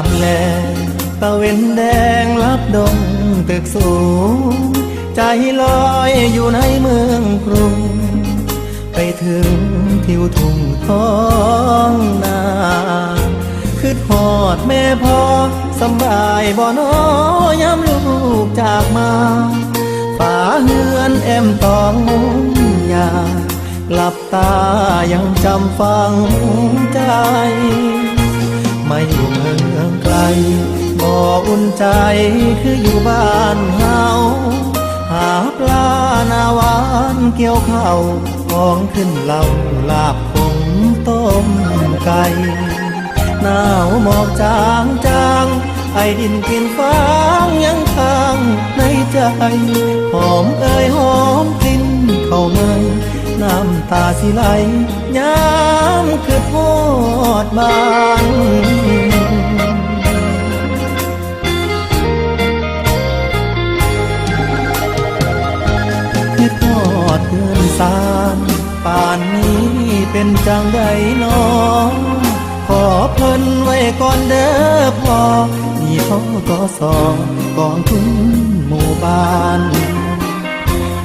ามแลตะเวนแดงลับดงตึกสูง ใจลอยอยู่ในเมืองกรุง ไปถึงทิวทุ่งท้องนาคือทอดแม่พ่อสบายบ่นอยามลูกจากมาฝาเฮือนแอมตองมุงยาหลับตายังจำฟังใจ ไม่อยู่เมือง บ่อุ่นใจคืออยู่บ้านเฮาหาปลาหนาวานเกี่ยวข้าวของขึ้นเหล่าลาบคงต้มไก่หนาวหมอกจางจางไอดินกินฟางยังค้างในใจ หอมเอ่ยหอมกลิ่นเข้ามาน้ำตาสิไหลยามคือทอดบ้าน สามป่านนี้เป็นจังใดน้อขอเพิ่นไว้ก่อนเด้อพ่อนี่พ่อก็สอกองทุนหมู่บ้าน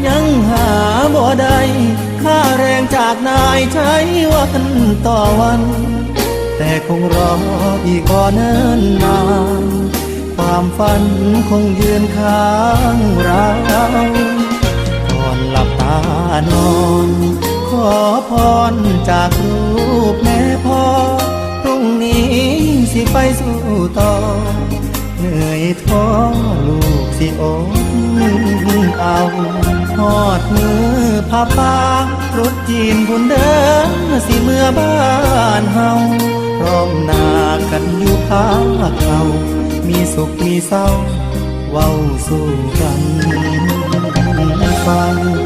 ยังหาบ่ได้ค่าแรงจากนายใช้วันต่อวัน แต่คงรออีกก่อนเนิ่นนานความฝันคงยืนค้างเรา หลับตานอน ขอพรจากรูปแม่พ่อพรุ่งนี้สิไปสู่ต่อ เหนื่อยท้อลูกสิอดเอาหอดมือพาปารถจีนบุญเดินสิเมื่อบ้านเฮาพร้อมหนากันอยู่พาเขามีสุขมีเศร้าเว้าสู้กันฟัง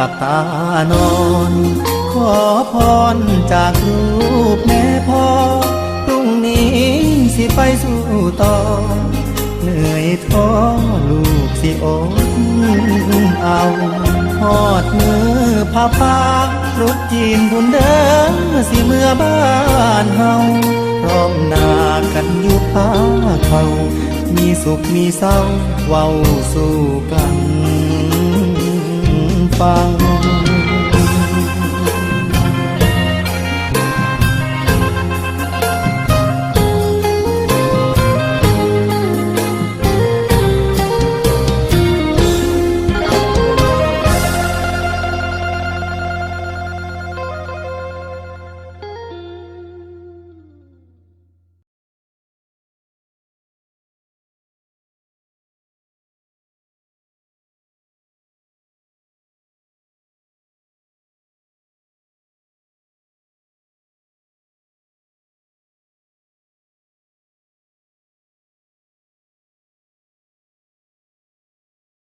หลับตานอน ขอพรจากรูปแม่พ่อพรุ่งนี้สิไปสู่ต่อ เหนื่อยท้อลูกสิอดเอาหอดมือพาปารถจีนบุญเดินสิเมื่อบ้านเฮาพร้อมหน้ากันอยู่พาเขา มีสุขมีเศร้าเว้าสู่กัน ฟัง